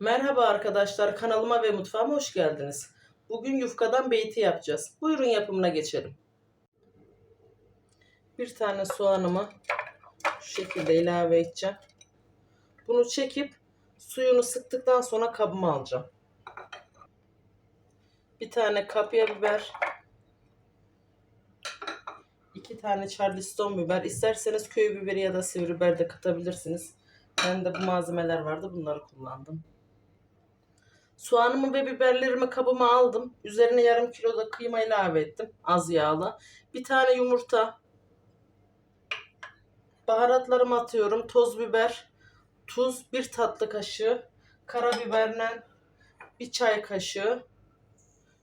Merhaba arkadaşlar kanalıma ve mutfağıma hoş geldiniz. Bugün yufkadan beyti yapacağız. Buyurun yapımına geçelim. Bir tane soğanımı şu şekilde ilave edeceğim. Bunu çekip suyunu sıktıktan sonra kabıma alacağım. Bir tane kapya biber. iki tane charleston biber. İsterseniz köy biberi ya da sivri biber de katabilirsiniz. Ben de bu malzemeler vardı. Bunları kullandım. Soğanımı ve biberlerimi kabıma aldım. Üzerine yarım kilo da kıyma ilave ettim. Az yağlı. Bir tane yumurta. Baharatlarımı atıyorum. Toz biber, tuz, bir tatlı kaşığı, karabiberle bir çay kaşığı,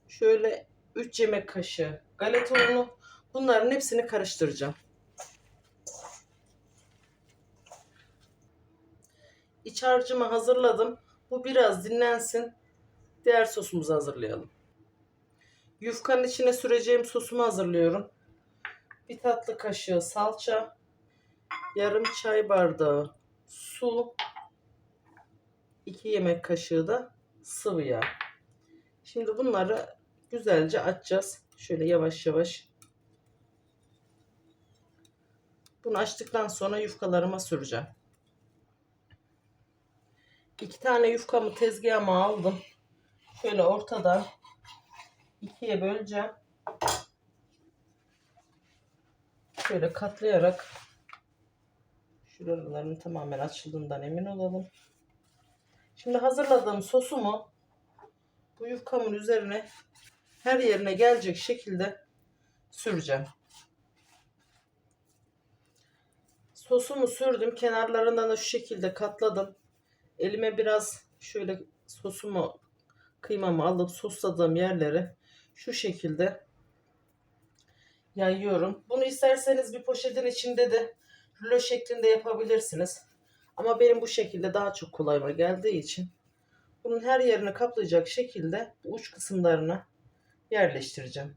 şöyle 3 yemek kaşığı galeta unu. Bunların hepsini karıştıracağım. İç harcımı hazırladım. Bu biraz dinlensin. Diğer sosumuzu hazırlayalım. Yufkanın içine süreceğim sosumu hazırlıyorum. Bir tatlı kaşığı salça, yarım çay bardağı su, 2 yemek kaşığı da sıvı yağ. Şimdi bunları güzelce açacağız. Şöyle yavaş yavaş. Bunu açtıktan sonra yufkalarıma süreceğim. İki tane yufkamı tezgahıma aldım. Şöyle ortadan ikiye böleceğim. Şöyle katlayarak şuralarının tamamen açıldığından emin olalım. Şimdi hazırladığım sosumu bu yufkamın üzerine her yerine gelecek şekilde süreceğim. Sosumu sürdüm. Kenarlarından da şu şekilde katladım. Elime biraz şöyle sosumu kıymamı alıp sosladığım yerlere şu şekilde yayıyorum. Bunu isterseniz bir poşetin içinde de rulo şeklinde yapabilirsiniz. Ama benim bu şekilde daha çok kolayıma geldiği için bunun her yerini kaplayacak şekilde uç kısımlarına yerleştireceğim.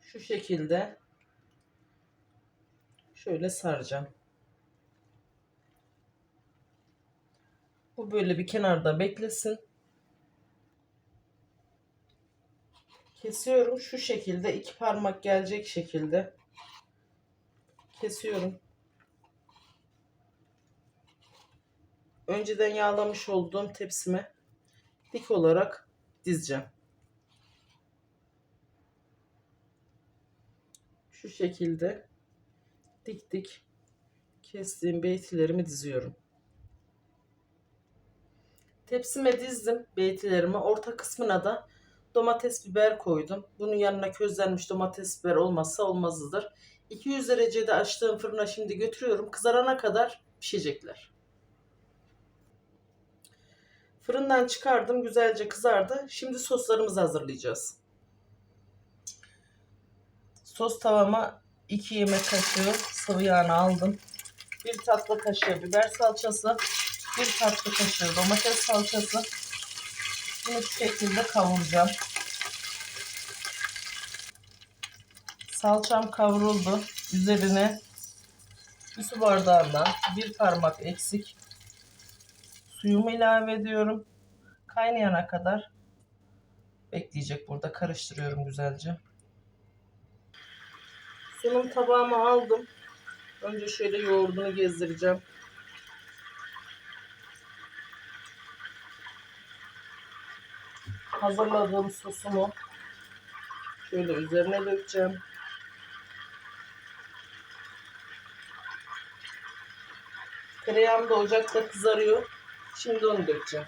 Şu şekilde şöyle saracağım. Bu böyle bir kenarda beklesin. Kesiyorum şu şekilde iki parmak gelecek şekilde kesiyorum. Önceden yağlamış olduğum tepsime dik olarak dizeceğim. Şu şekilde dik dik kestiğim beytilerimi diziyorum. Tepsime dizdim beytilerimi. Orta kısmına da domates biber koydum. Bunun yanına közlenmiş domates biber olmazsa olmazıdır. 200 derecede açtığım fırına şimdi götürüyorum. Kızarana kadar pişecekler. Fırından çıkardım. Güzelce kızardı. Şimdi soslarımızı hazırlayacağız. Sos tavama 2 yemek kaşığı sıvı yağını aldım. 1 tatlı kaşığı biber salçası, 1 tatlı kaşığı domates salçası. Bunu şu şekilde kavuracağım. Salçam kavruldu. Üzerine bir su bardağından bir parmak eksik suyumu ilave ediyorum. Kaynayana kadar bekleyecek burada. Karıştırıyorum güzelce. Sunum tabağıma aldım. Önce şöyle yoğurdunu gezdireceğim. Hazırladığım sosumu şöyle üzerine dökeceğim. Tereyağım da ocakta kızarıyor. Şimdi onu dökeceğim.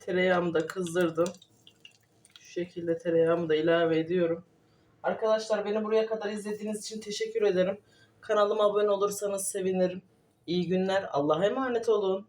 Tereyağımı da kızdırdım. Şu şekilde tereyağımı da ilave ediyorum. Arkadaşlar beni buraya kadar izlediğiniz için teşekkür ederim. Kanalıma abone olursanız sevinirim. İyi günler. Allah'a emanet olun.